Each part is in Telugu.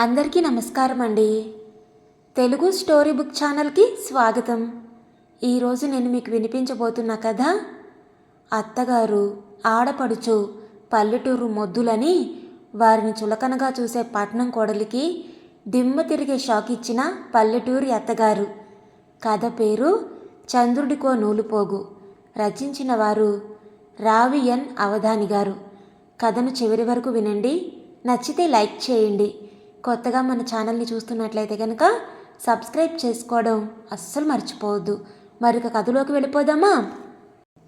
అందరికీ నమస్కారం అండి. తెలుగు స్టోరీ బుక్ ఛానల్కి స్వాగతం. ఈరోజు నేను మీకు వినిపించబోతున్న కథ అత్తగారు ఆడపడుచు పల్లెటూరు మొద్దులని వారిని చులకనగా చూసే పట్నం కోడలికి దిమ్మ తిరిగే షాక్ ఇచ్చిన పల్లెటూరి అత్తగారు. కథ పేరు చంద్రుడికో నూలుపోగు. రచించిన వారు రావి ఎన్ అవధాని గారు కథను చివరి వరకు వినండి. నచ్చితే లైక్ చేయండి. కొత్తగా మన ఛానల్ని చూస్తున్నట్లయితే కనుక సబ్స్క్రైబ్ చేసుకోవడం అస్సలు మర్చిపోవద్దు. మరొక కథలోకి వెళ్ళిపోదామా?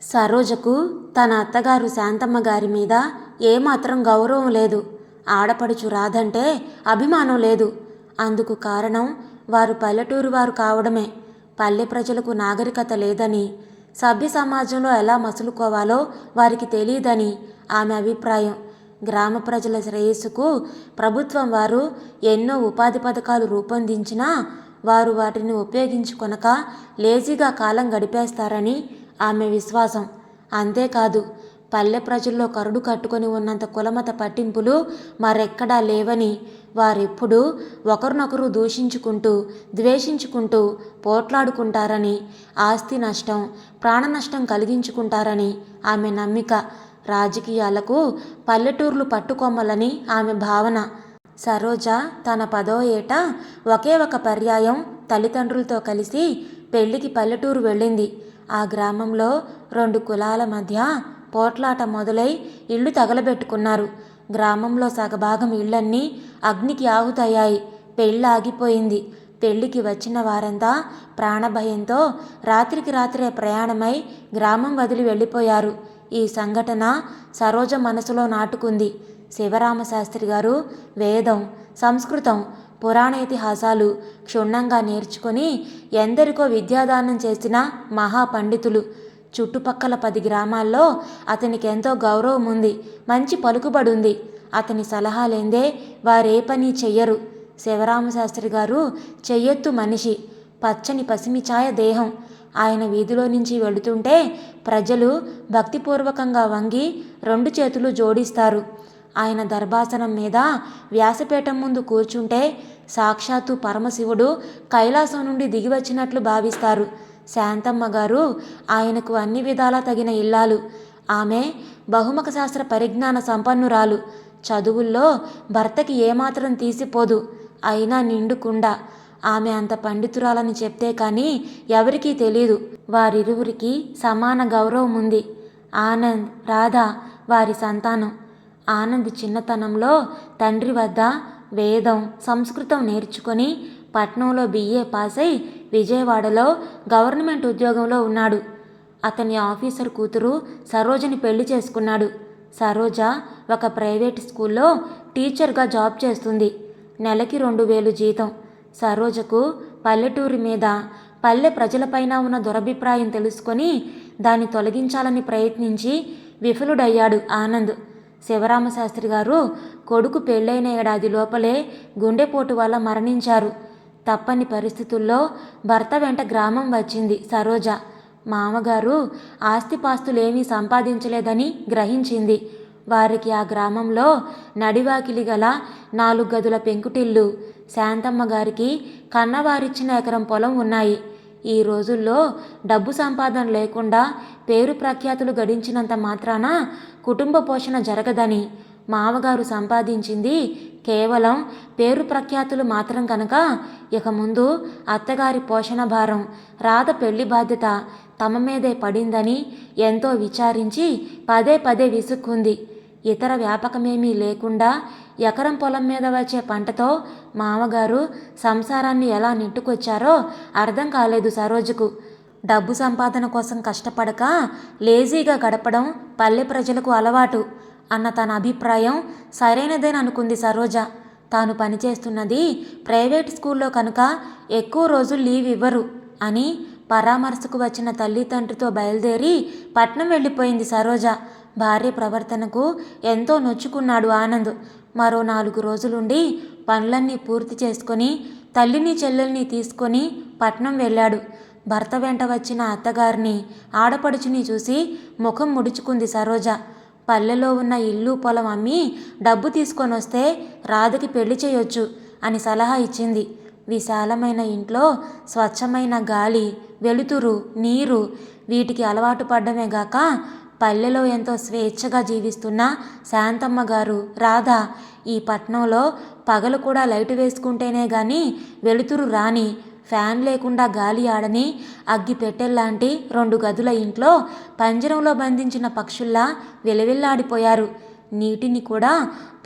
సరోజకు తన అత్తగారు శాంతమ్మ గారి మీద ఏమాత్రం గౌరవం లేదు. ఆడపడుచు రాదంటే అభిమానం లేదు. అందుకు కారణం వారు పల్లెటూరు వారు కావడమే. పల్లె ప్రజలకు నాగరికత లేదని సభ్య సమాజంలో ఎలా మసులుకోవాలో వారికి తెలియదని ఆమె అభిప్రాయం. గ్రామ ప్రజల శ్రేయస్సుకు ప్రభుత్వం వారు ఎన్నో ఉపాధి పథకాలు రూపొందించినా వారు వాటిని ఉపయోగించుకొనక లేజీగా కాలం గడిపేస్తారని ఆమె విశ్వాసం. అంతేకాదు పల్లె ప్రజల్లో కరుడు కట్టుకొని ఉన్నంత కులమత పట్టింపులు మరెక్కడా లేవని వారెప్పుడూ ఒకరినొకరు దూషించుకుంటూ ద్వేషించుకుంటూ పోట్లాడుకుంటారని ఆస్తి నష్టం ప్రాణ నష్టం కలిగించుకుంటారని ఆమె నమ్మిక. రాజకీయాలకు పల్లెటూర్లు పట్టుకొమ్మలని ఆమె భావన. సరోజ తన పదో ఏట ఒకే ఒక పర్యాయం తల్లిదండ్రులతో కలిసి పెళ్ళికి పల్లెటూరు వెళ్ళింది. ఆ గ్రామంలో రెండు కులాల మధ్య పోట్లాట మొదలై ఇళ్ళు తగలబెట్టుకున్నారు. గ్రామంలో సగభాగం ఇళ్ళన్నీ అగ్నికి ఆహుతయ్యాయి. పెళ్ళి ఆగిపోయింది. పెళ్ళికి వచ్చిన వారంతా ప్రాణభయంతో రాత్రికి రాత్రే ప్రయాణమై గ్రామం వదిలి వెళ్ళిపోయారు. ఈ సంఘటన సరోజ మనసులో నాటుకుంది. శివరామశాస్త్రి గారు వేదం సంస్కృతం పురాణ ఇతిహాసాలు క్షుణ్ణంగా నేర్చుకొని ఎందరికో విద్యాదానం చేసిన మహాపండితులు చుట్టుపక్కల పది గ్రామాల్లో అతనికి ఎంతో గౌరవం ఉంది మంచి పలుకుబడి ఉంది. అతని సలహాలేందే వారే పని చెయ్యరు. శివరామశాస్త్రి గారు చెయ్యొత్తు మనిషి పచ్చని పసిమిఛాయ దేహం. ఆయన వీధిలో నుంచి వెళుతుంటే ప్రజలు భక్తిపూర్వకంగా వంగి రెండు చేతులు జోడిస్తారు. ఆయన దర్భాసనం మీద వ్యాసపీఠం ముందు కూర్చుంటే సాక్షాత్తు పరమశివుడు కైలాసం నుండి దిగివచ్చినట్లు భావిస్తారు. శాంతమ్మ గారు ఆయనకు అన్ని విధాలా తగిన ఇల్లాలు. ఆమె బహుముఖ శాస్త్ర పరిజ్ఞాన సంపన్నురాలు. చదువుల్లో భర్తకి ఏమాత్రం తీసిపోదు. అయినా నిండుకుండా ఆమె అంత పండితురాలని చెప్తే కానీ ఎవరికీ తెలియదు వారిరువురికి సమాన గౌరవం ఉంది. ఆనంద్ రాధ వారి సంతానం. ఆనంద్ చిన్నతనంలో తండ్రి వద్ద వేదం సంస్కృతం నేర్చుకొని పట్నంలో బిఏ పాస్ అయి విజయవాడలో గవర్నమెంట్ ఉద్యోగంలో ఉన్నాడు. అతని ఆఫీసర్ కూతురు సరోజని పెళ్ళి చేసుకున్నాడు. సరోజ ఒక ప్రైవేట్ స్కూల్లో టీచర్గా జాబ్ చేస్తుంది. నెలకి రెండు వేలు జీతం. సరోజకు పల్లెటూరి మీద పల్లె ప్రజలపైన ఉన్న దురభిప్రాయం తెలుసుకొని దాన్ని తొలగించాలని ప్రయత్నించి విఫలుడయ్యాడు ఆనంద్. శివరామశాస్త్రి గారు కొడుకు పెళ్ళైన ఏడాది లోపలే గుండెపోటు వల్ల మరణించారు. తప్పని పరిస్థితుల్లో భర్త వెంట గ్రామం వచ్చింది సరోజ. మామగారు ఆస్తిపాస్తులేమీ సంపాదించలేదని గ్రహించింది. వారికి ఆ గ్రామంలో నడివాకిలి గల నాలుగు గదుల పెంకుటిల్లు శాంతమ్మ గారికి కన్నవారిచ్చిన ఎకరం పొలం ఉన్నాయి. ఈ రోజుల్లో డబ్బు సంపాదన లేకుండా పేరు ప్రఖ్యాతులు గడించినంత మాత్రాన కుటుంబ పోషణ జరగదని మామగారు సంపాదించింది కేవలం పేరు ప్రఖ్యాతులు మాత్రం కనుక ఇక ముందు అత్తగారి పోషణ భారం రాత పెళ్ళి బాధ్యత తమ మీదే పడిందని ఎంతో విచారించి పదే పదే విసుక్కుంది. ఇతర వ్యాపకమేమీ లేకుండా ఎకరం పొలం మీద వచ్చే పంటతో మామగారు సంసారాన్ని ఎలా నెట్టుకొచ్చారో అర్థం కాలేదు సరోజకు. డబ్బు సంపాదన కోసం కష్టపడక లేజీగా గడపడం పల్లె ప్రజలకు అలవాటు అన్న తన అభిప్రాయం సరైనదేననుకుంది సరోజ. తాను పనిచేస్తున్నది ప్రైవేట్ స్కూల్లో కనుక ఎక్కువ రోజులు లీవ్ ఇవ్వరు అని పరామర్శకు వచ్చిన తల్లిదండ్రితో బయలుదేరి పట్నం వెళ్ళిపోయింది సరోజ. భార్య ప్రవర్తనకు ఎంతో నొచ్చుకున్నాడు ఆనంద్. మరో నాలుగు రోజులుండి పనులన్నీ పూర్తి చేసుకొని తల్లిని చెల్లెల్ని తీసుకొని పట్నం వెళ్ళాడు. భర్త వెంట వచ్చిన అత్తగారిని ఆడపడుచుని చూసి ముఖం ముడుచుకుంది సరోజ. పల్లెలో ఉన్న ఇల్లు పొలం అమ్మి డబ్బు తీసుకొని వస్తే రాధకి పెళ్ళి చేయొచ్చు అని సలహా ఇచ్చింది. విశాలమైన ఇంట్లో స్వచ్ఛమైన గాలి వెలుతురు నీరు వీటికి అలవాటు పడ్డమేగాక పల్లెలో ఎంతో స్వేచ్ఛగా జీవిస్తున్న శాంతమ్మ గారు రాధ ఈ పట్నంలో పగలు కూడా లైటు వేసుకుంటేనే కానీ వెలుతురు రాని ఫ్యాన్ లేకుండా గాలి ఆడని అగ్గి పెట్టెల్లాంటి రెండు గదుల ఇంట్లో పంజరంలో బంధించిన పక్షుల్లా వెలవెల్లాడిపోయారు. నీటిని కూడా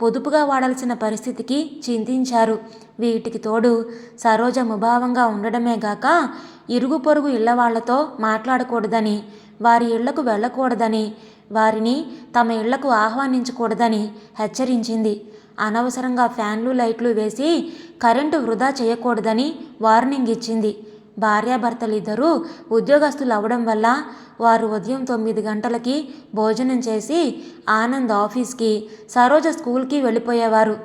పొదుపుగా వాడాల్సిన పరిస్థితికి చింతించారు. వీటికి తోడు సరోజ ముభావంగా ఉండడమే గాక ఇరుగు పొరుగు ఇళ్ళవాళ్ళతో మాట్లాడకూడదని వారి ఇళ్ళకు వెళ్ళకూడదని వారిని తమ ఇళ్ళకు ఆహ్వానించకూడదని హెచ్చరించింది. అనవసరంగా ఫ్యాన్లు లైట్లు వేసి కరెంటు వృధా చేయకూడదని వార్నింగ్ ఇచ్చింది. భార్యాభర్తలిద్దరూ ఉద్యోగస్తులు అవడం వల్ల వారు ఉదయం తొమ్మిది గంటలకి భోజనం చేసి ఆనంద్ ఆఫీస్కి సరోజ స్కూల్కి వెళ్ళిపోయేవారు.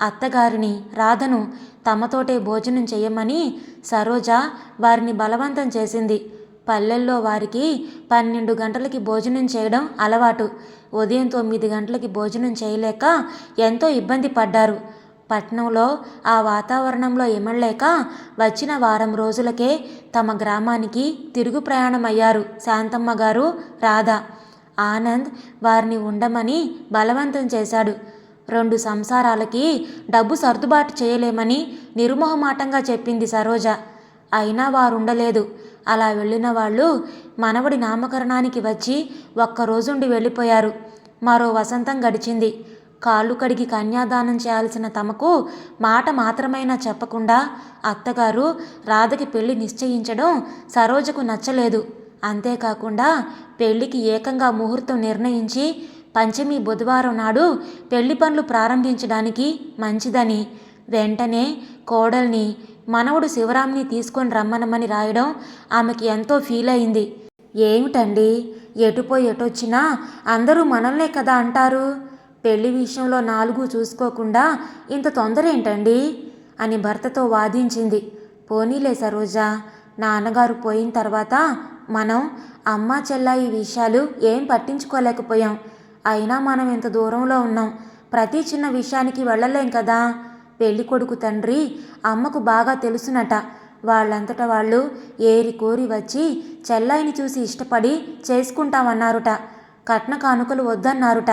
అత్తగారిని రాధను తమతోటే భోజనం చేయమని సరోజ వారిని బలవంతం చేసింది. పల్లెల్లో వారికి పన్నెండు గంటలకి భోజనం చేయడం అలవాటు. ఉదయం తొమ్మిది గంటలకి భోజనం చేయలేక ఎంతో ఇబ్బంది పడ్డారు. పట్నంలో ఆ వాతావరణంలో ఇమడలేక వచ్చిన వారం రోజులకే తమ గ్రామానికి తిరుగు ప్రయాణమయ్యారు శాంతమ్మ గారు రాధ. ఆనంద్ వారిని ఉండమని బలవంతం చేశాడు. రెండు సంసారాలకి డబ్బు సర్దుబాటు చేయలేమని నిర్మోహమాటంగా చెప్పింది సరోజ. అయినా వారుండలేదు. అలా వెళ్ళిన వాళ్ళు మనవడి నామకరణానికి వచ్చి ఒక్కరోజుండి వెళ్ళిపోయారు. మరో వసంతం గడిచింది. కాళ్ళు కడిగి కన్యాదానం చేయాల్సిన తమకు మాట మాత్రమైనా చెప్పకుండా అత్తగారు రాధకి పెళ్ళి నిశ్చయించడం సరోజకు నచ్చలేదు. అంతేకాకుండా పెళ్ళికి ఏకంగా ముహూర్తం నిర్ణయించి పంచమి బుధవారం నాడు పెళ్ళి పనులు ప్రారంభించడానికి మంచిదని వెంటనే కోడల్ని మనవడు శివరాంని తీసుకొని రమ్మనమని రాయడం ఆమెకి ఎంతో ఫీల్ అయింది. ఏమిటండి? ఎటుపోయి ఎటొచ్చినా అందరూ మనల్నే కదా అంటారు. పెళ్ళి విషయంలో నాలుగు చూసుకోకుండా ఇంత తొందర ఏంటండి? అని భర్తతో వాదించింది. పోనీలే సరోజా నాన్నగారు పోయిన తర్వాత మనం అమ్మ చెల్ల ఈ విషయాలు ఏం పట్టించుకోలేకపోయాం. అయినా మనం ఇంత దూరంలో ఉన్నాం. ప్రతి చిన్న విషయానికి వెళ్ళలేం కదా. పెళ్ళికొడుకు తండ్రి అమ్మకు బాగా తెలుసునట. వాళ్ళంతట వాళ్ళు ఏరి కోరి వచ్చి చెల్లాయిని చూసి ఇష్టపడి చేసుకుంటామన్నారుట. కట్న కానుకలు వద్దన్నారుట.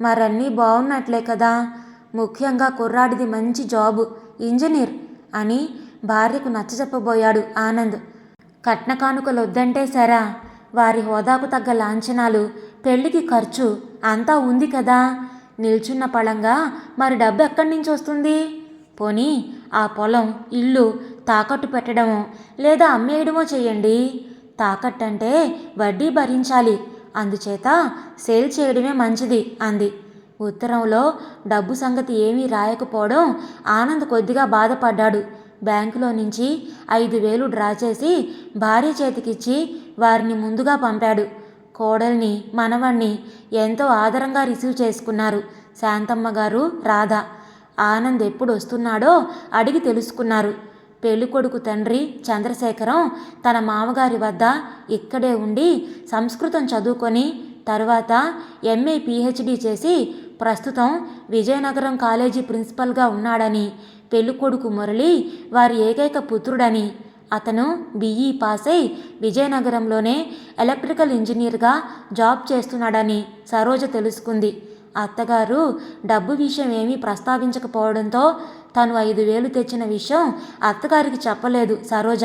మరన్నీ బాగున్నట్లే కదా. ముఖ్యంగా కుర్రాడిది మంచి జాబు. ఇంజనీర్ అని భార్యకు నచ్చజెప్పబోయాడు ఆనంద్. కట్న కానుకలు వద్దంటే సరా. వారి హోదాకు తగ్గ లాంఛనాలు పెళ్ళికి ఖర్చు అంతా ఉంది కదా. నిల్చున్న పళంగా మరి డబ్బు ఎక్కడి నుంచి వస్తుంది పోనీ ఆ పొలం ఇల్లు తాకట్టు పెట్టడమో లేదా అమ్మేయడమో చేయండి. తాకట్టు అంటే వడ్డీ భరించాలి. అందుచేత సేల్ చేయడమే మంచిది అంది. ఉత్తరంలో డబ్బు సంగతి ఏమీ రాయకపోవడం ఆనంద్ కొద్దిగా బాధపడ్డాడు. బ్యాంకులో నుంచి ఐదు వేలు డ్రా చేసి భార్య చేతికిచ్చి వారిని ముందుగా పంపాడు. కోడల్ని మనవణ్ణి ఎంతో ఆదరంగా రిసీవ్ చేసుకున్నారు. శాంతమ్మ గారు రాధా ఆనంద్ ఎప్పుడు వస్తున్నాడో అడిగి తెలుసుకున్నారు. పెళ్ళికొడుకు తండ్రి చంద్రశేఖరం తన మామగారి వద్ద ఇక్కడే ఉండి సంస్కృతం చదువుకొని తర్వాత ఎంఏ పిహెచ్డి చేసి ప్రస్తుతం విజయనగరం కాలేజీ ప్రిన్సిపల్గా ఉన్నాడని పెళ్ళికొడుకు మురళి వారి ఏకైక పుత్రుడని అతను బిఈ పాస్ అయి విజయనగరంలోనే ఎలక్ట్రికల్ ఇంజనీర్గా జాబ్ చేస్తున్నాడని సరోజ తెలుసుకుంది. అత్తగారు డబ్బు విషయం ఏమీ ప్రస్తావించకపోవడంతో తను ఐదు వేలు తెచ్చిన విషయం అత్తగారికి చెప్పలేదు సరోజ.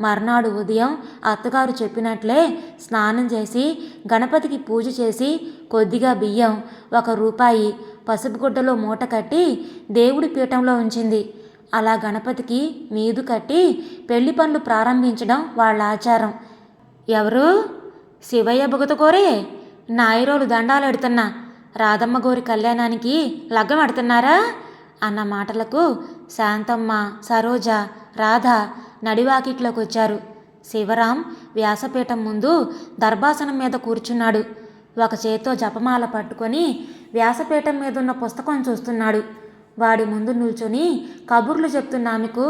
మర్నాడు ఉదయం అత్తగారు చెప్పినట్లే స్నానం చేసి గణపతికి పూజ చేసి కొద్దిగా బియ్యం ఒక రూపాయి పసుపు గుడ్డలో మూట కట్టి దేవుడి పీఠంలో ఉంచింది. అలా గణపతికి మీదు కట్టి పెళ్ళి పనులు ప్రారంభించడం వాళ్ళ ఆచారం. ఎవరు? శివయ్య బుగతకోరే నాయరోలు దండాలు ఎడుతున్నా. రాధమ్మ గోరి కళ్యాణానికి లగ్గం అడుతున్నారా అన్న మాటలకు శాంతమ్మ సరోజ రాధ నడివాకిట్లోకి వచ్చారు శివరాం వ్యాసపీఠం ముందు దర్భాసనం మీద కూర్చున్నాడు. ఒక చేత్తో జపమాల పట్టుకొని వ్యాసపీఠం మీద ఉన్న పుస్తకం చూస్తున్నాడు. వాడి ముందు నిల్చొని కబుర్లు చెప్తున్న ఆమెకు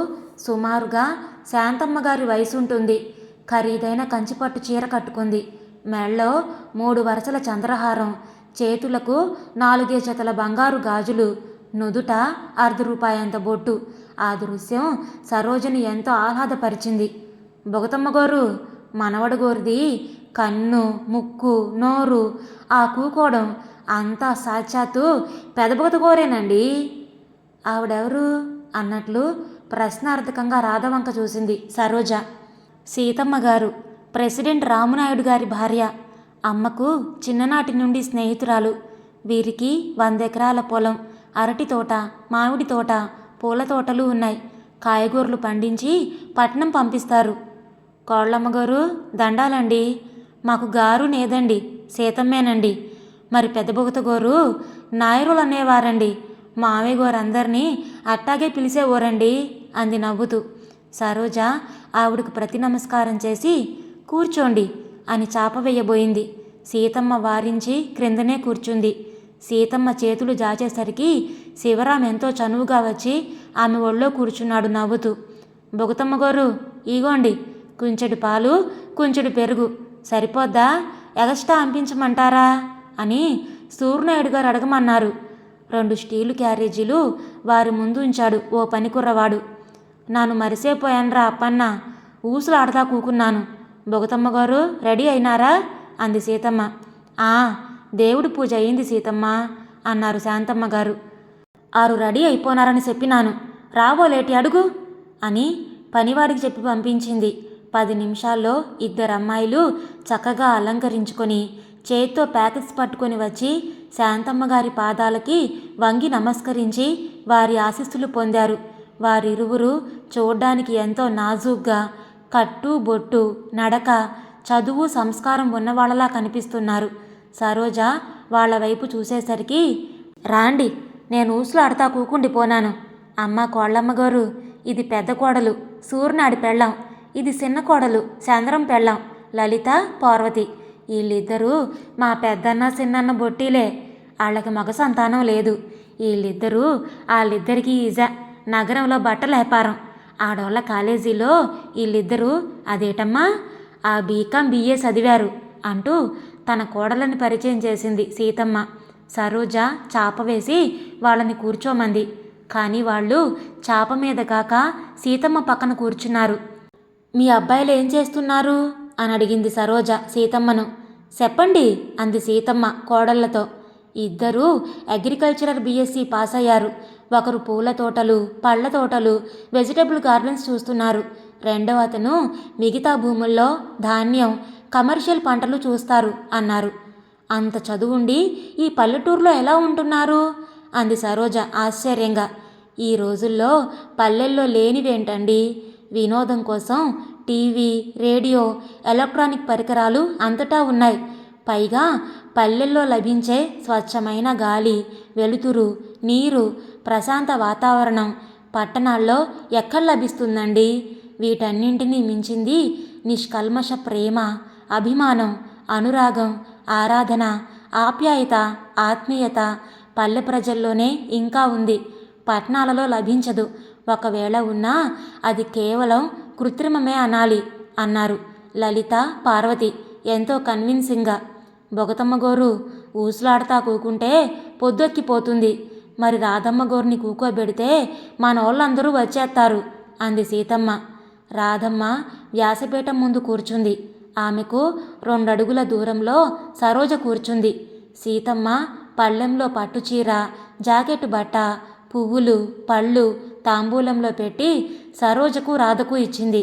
సుమారుగా శాంతమ్మ గారి వయసు ఉంటుంది ఖరీదైన కంచిపట్టు చీర కట్టుకుంది. మెళ్ళో మూడు వరుసల చంద్రహారం చేతులకు నాలుగే జతల బంగారు గాజులు నుదుట అర్ధ రూపాయంత బొట్టు. ఆ దృశ్యం సరోజని ఎంతో ఆహ్లాదపరిచింది. బొగతమ్మ గోరు మనవడు గోరిది కన్ను ముక్కు నోరు ఆ కూకోవడం అంతా సాక్షాత్తు పెదబొగత గోరేనండి. ఆవిడెవరు? అన్నట్లు ప్రశ్నార్థకంగా రాధవంక చూసింది సరోజ. సీతమ్మ గారు ప్రెసిడెంట్ రామునాయుడు గారి భార్య. అమ్మకు చిన్ననాటి నుండి స్నేహితురాలు. వీరికి వందెకరాల పొలం అరటి తోట మామిడి తోట పూల తోటలు ఉన్నాయి. కాయగూరలు పండించి పట్నం పంపిస్తారు. కోళ్ళమ్మగారు దండాలండి. మాకు గారు నేదండి సీతమ్మేనండి. మరి పెద్దబొగత గోరు నాయరులు అనేవారండి. మామయ్య గోరు అందరినీ అట్టాగే పిలిచేవారండి అంది నవ్వుతూ. సరోజ ఆవిడకు ప్రతి నమస్కారం చేసి కూర్చోండి. అని చాప వేయబోయింది. సీతమ్మ వారించి క్రిందనే కూర్చుంది. సీతమ్మ చేతులు జాచేసరికి శివరాం ఎంతో చనువుగా వచ్చి ఆమె ఒళ్ళో కూర్చున్నాడు నవ్వుతూ. బొగతమ్మ గోరు ఈగోండి కుంచెడు పాలు కుంచెడు పెరుగు. సరిపోద్దా? ఎగస్ట్రా అంపించమంటారా? అని సూర్యనాయుడు గారు అడగమన్నారు. రెండు స్టీలు క్యారేజీలు వారి ముందు ఉంచాడు ఓ పనికుర్రవాడు. నాను మరిసేపోయానురా అప్పన్న. ఊసులాడతా కూకున్నాను. బొగతమ్మ గారు రెడీ అయినారా? అంది సీతమ్మ. ఆ దేవుడి పూజ అయింది సీతమ్మ అన్నారు శాంతమ్మ గారు. ఆరు రెడీ అయిపోనారని చెప్పినాను. రాబోలేటి అడుగు అని పనివాడికి చెప్పి పంపించింది. పది నిమిషాల్లో ఇద్దరు అమ్మాయిలు చక్కగా అలంకరించుకొని చేత్తో ప్యాకెట్స్ పట్టుకొని వచ్చి శాంతమ్మ గారి పాదాలకి వంగి నమస్కరించి వారి ఆశీస్సులు పొందారు. వారిరువురు చూడ్డానికి ఎంతో నాజూగ్గా కట్టు బొట్టు నడక చదువు సంస్కారం ఉన్నవాళ్ళలా కనిపిస్తున్నారు. సరోజ వాళ్ళ వైపు చూసేసరికి రాండి నేను ఊసులాడతా కూకుండిపోనాను అమ్మ కోళ్ళమ్మ గారు ఇది పెద్ద కోడలు సూర్నాడి పెళ్ళాం. ఇది చిన్న కోడలు చంద్రం పెళ్ళాం లలిత పార్వతి. వీళ్ళిద్దరూ మా పెద్దన్న చిన్నన్న బొట్టిలే. వాళ్ళకి మగ సంతానం లేదు. వీళ్ళిద్దరూ వాళ్ళిద్దరికీ ఈజ. నగరంలో బట్టల వ్యాపారం ఆడోళ్ళ కాలేజీలో వీళ్ళిద్దరూ అదేటమ్మా? ఆ బీకాం బిఏ చదివారు అంటూ తన కోడలని పరిచయం చేసింది సీతమ్మ. సరోజ చాప వేసి వాళ్ళని కూర్చోమంది. కానీ వాళ్ళు చాప మీద కాక సీతమ్మ పక్కన కూర్చున్నారు. మీ అబ్బాయిలు ఏం చేస్తున్నారు? అని అడిగింది సరోజ సీతమ్మను. చెప్పండి అంది సీతమ్మ కోడళ్ళతో ఇద్దరూ అగ్రికల్చరల్ బీఎస్సీ పాస్ అయ్యారు ఒకరు పూల తోటలు పళ్ళ తోటలు వెజిటబుల్ గార్డెన్స్ చూస్తున్నారు. రెండవ అతను మిగతా భూముల్లో ధాన్యం కమర్షియల్ పంటలు చూస్తారు అన్నారు. అంత చదువుండి ఈ పల్లెటూరులో ఎలా ఉంటున్నారు? అంది సరోజ ఆశ్చర్యంగా. ఈ రోజుల్లో పల్లెల్లో లేనివేంటండి? వినోదం కోసం టీవీ రేడియో ఎలక్ట్రానిక్ పరికరాలు అంతటా ఉన్నాయి. పైగా పల్లెల్లో లభించే స్వచ్ఛమైన గాలి వెలుతురు నీరు ప్రశాంత వాతావరణం పట్టణాల్లో ఎక్కడ లభిస్తుందండి? వీటన్నింటినీ మించింది నిష్కల్మష ప్రేమ అభిమానం అనురాగం ఆరాధన ఆప్యాయత ఆత్మీయత పల్లె ప్రజల్లోనే ఇంకా ఉంది. పట్టణాలలో లభించదు. ఒకవేళ ఉన్నా అది కేవలం కృత్రిమమే అనాలి అన్నారు లలిత పార్వతి ఎంతో కన్విన్సింగ్గా బొగతమ్మ గోరు ఊసులాడతా కూకుంటే పొద్దొక్కిపోతుంది. మరి రాధమ్మ గోరుని కూకోబెడితే మనోళ్ళందరూ వచ్చేస్తారు అంది సీతమ్మ. రాధమ్మ వ్యాసపీఠం ముందు కూర్చుంది. ఆమెకు రెండడుగుల దూరంలో సరోజ కూర్చుంది. సీతమ్మ పళ్ళెంలో పట్టుచీర జాకెట్ బట్ట పువ్వులు పళ్ళు తాంబూలంలో పెట్టి సరోజకు రాధకు ఇచ్చింది.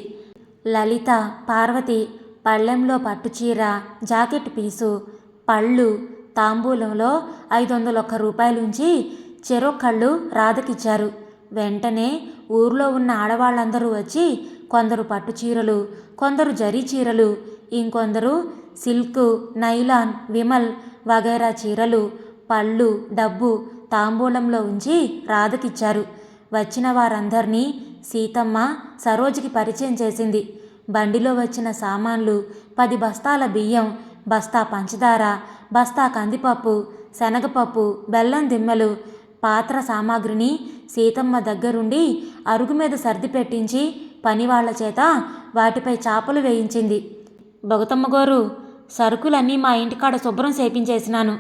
లలిత పార్వతి పళ్ళెంలో పట్టుచీర జాకెట్ పీసు పళ్ళు తాంబూలంలో ఐదు వందల ఒక్క రూపాయలుంచి చెరొక్కళ్ళు రాధకిచ్చారు. వెంటనే ఊర్లో ఉన్న ఆడవాళ్ళందరూ వచ్చి కొందరు పట్టు చీరలు కొందరు జరీ చీరలు ఇంకొందరు సిల్క్ నైలాన్ విమల్ వగైరా చీరలు పళ్ళు డబ్బు తాంబూలంలో ఉంచి రాధకిచ్చారు. వచ్చిన వారందరినీ సీతమ్మ సరోజుకి పరిచయం చేసింది. బండిలో వచ్చిన సామాన్లు పది బస్తాల బియ్యం బస్తా పంచదార బస్తా కందిపప్పు శనగపప్పు బెల్లం దిమ్మలు పాత్ర సామాగ్రిని సీతమ్మ దగ్గరుండి అరుగు మీద సర్ది పెట్టించి పనివాళ్ళ చేత వాటిపై చాపలు వేయించింది. బొగతమ్మ గోరు సరుకులన్నీ మా ఇంటికాడ శుభ్రం చేపించేసినాను.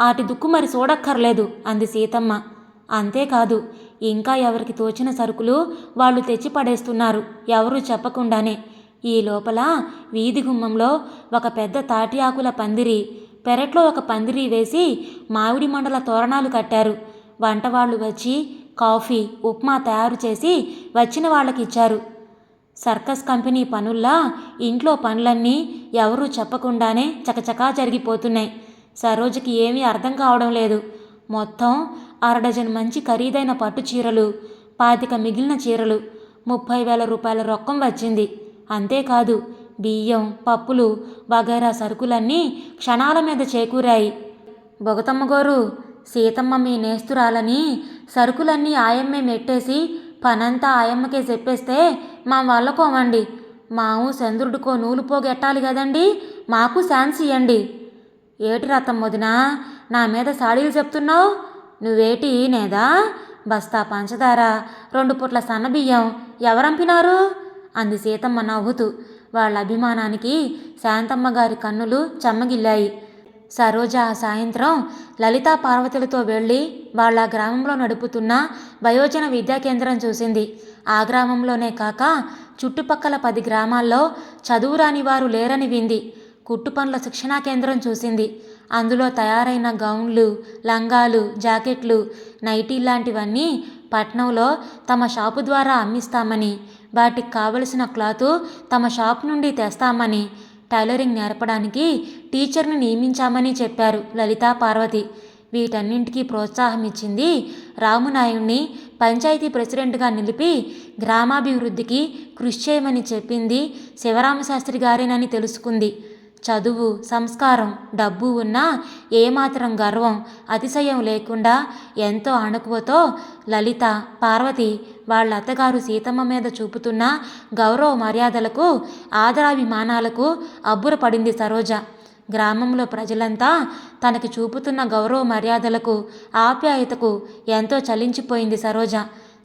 ఆటి దుక్కు మరి చూడక్కర్లేదు అంది సీతమ్మ. అంతేకాదు ఇంకా ఎవరికి తోచిన సరుకులు వాళ్ళు తెచ్చి పడేస్తున్నారు. ఎవరూ చెప్పకుండానే. ఈ లోపల వీధి గుమ్మంలో ఒక పెద్ద తాటి ఆకుల పందిరి పెరట్లో ఒక పందిరి వేసి మామిడి మండల తోరణాలు కట్టారు. వంటవాళ్ళు వచ్చి కాఫీ ఉప్మా తయారు చేసి వచ్చిన వాళ్ళకి ఇచ్చారు సర్కస్ కంపెనీ పనుల్లా ఇంట్లో పనులన్నీ ఎవరూ చెప్పకుండానే చకచకా జరిగిపోతున్నాయి. సరోజకి ఏమీ అర్థం కావడం లేదు. మొత్తం అరడజన్ మంచి ఖరీదైన పట్టు చీరలు పాతిక మిగిలిన చీరలు ముప్పై వేల రూపాయల రొక్కం వచ్చింది. అంతేకాదు బియ్యం పప్పులు వగైరా సరుకులన్నీ క్షణాల మీద చేకూరాయి. బొగతమ్మ గోరు సీతమ్మ మీ నేస్తురాలని సరుకులన్నీ ఆయమ్మే మెట్టేసి పనంతా ఆయమ్మకే చెప్పేస్తే మా వాళ్ళకోమండి మాము చంద్రుడికో నూలు పోగెట్టాలి కదండి మాకు ఛాన్స్ ఇవ్వండి ఏటి రథం వదినా నా మీద సాడీలు చెప్తున్నావు? నువ్వేటి నేదా? బస్తా పంచదార రెండు పుట్ల సన్నబియ్యం ఎవరంపినారు? అంది సీతమ్మ నవ్వుతూ వాళ్ళ అభిమానానికి శాంతమ్మ గారి కన్నులు చెమ్మగిల్లాయి. సరోజ ఆ సాయంత్రం లలితా పార్వతులతో వెళ్ళి వాళ్ళ గ్రామంలో నడుపుతున్న వయోజన విద్యా కేంద్రం చూసింది. ఆ గ్రామంలోనే కాక చుట్టుపక్కల పది గ్రామాల్లో చదువురాని వారు లేరని వింది. కుట్టు పనుల శిక్షణా కేంద్రం చూసింది. అందులో తయారైన గౌన్లు లంగాలు జాకెట్లు నైటీ లాంటివన్నీ పట్నంలో తమ షాపు ద్వారా అమ్మిస్తామని వాటికి కావలసిన క్లాతు తమ షాప్ నుండి తెస్తామని టైలరింగ్ నేర్పడానికి టీచర్ని నియమించామని చెప్పారు లలితా పార్వతి. వీటన్నింటికీ ప్రోత్సాహం ఇచ్చింది రామునాయుణ్ణి పంచాయతీ ప్రెసిడెంట్గా నిలిపి గ్రామాభివృద్ధికి కృషి చేయమని చెప్పింది శివరామశాస్త్రి గారేనని తెలుసుకుంది. చదువు సంస్కారం డబ్బు ఉన్నా ఏమాత్రం గర్వం అతిశయం లేకుండా ఎంతో అణకువతో లలిత పార్వతి వాళ్ళ అత్తగారు సీతమ్మ మీద చూపుతున్న గౌరవ మర్యాదలకు ఆదరాభిమానాలకు అబ్బురపడింది సరోజ. గ్రామంలో ప్రజలంతా తనకి చూపుతున్న గౌరవ మర్యాదలకు ఆప్యాయతకు ఎంతో చలించిపోయింది సరోజ.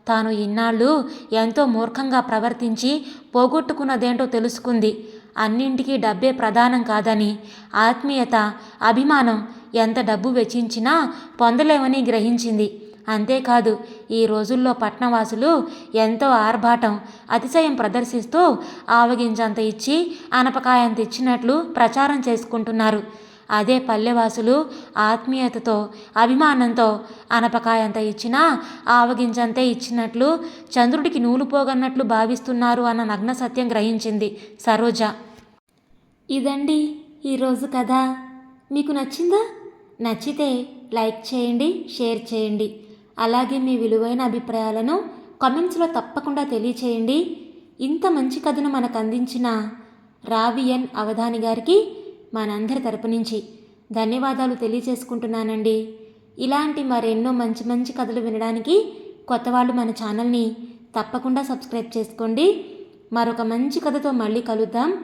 తాను ఇన్నాళ్ళు ఎంతో మూర్ఖంగా ప్రవర్తించి పోగొట్టుకున్నదేంటో తెలుసుకుంది. అన్నింటికీ డబ్బే ప్రధానం కాదని ఆత్మీయత అభిమానం ఎంత డబ్బు వెచ్చించినా పొందలేమని గ్రహించింది. అంతేకాదు ఈ రోజుల్లో పట్నవాసులు ఎంతో ఆర్భాటం అతిశయం ప్రదర్శిస్తూ ఆవగింజంత ఇచ్చి అనపకాయంత ఇచ్చినట్లు ప్రచారం చేసుకుంటున్నారు. అదే పల్లెవాసులు ఆత్మీయతతో అభిమానంతో అనపకాయంత ఇచ్చినా ఆవగింజంతే ఇచ్చినట్లు చంద్రుడికి నూలు పోగన్నట్లు భావిస్తున్నారు అన్న నగ్న సత్యం గ్రహించింది సరోజ. ఇదండి ఈరోజు కథ. మీకు నచ్చిందా? నచ్చితే లైక్ చేయండి షేర్ చేయండి. అలాగే మీ విలువైన అభిప్రాయాలను కామెంట్స్లో తప్పకుండా తెలియచేయండి. ఇంత మంచి కథను మనకు అందించిన రావియన్ అవధాని గారికి మనందరి తరపు నుంచి ధన్యవాదాలు తెలియచేసుకుంటున్నానండి. ఇలాంటి మరెన్నో మంచి మంచి కథలు వినడానికి కొత్త వాళ్ళు మన ఛానల్ని తప్పకుండా సబ్స్క్రైబ్ చేసుకోండి. మరొక మంచి కథతో మళ్ళీ కలుద్దాం.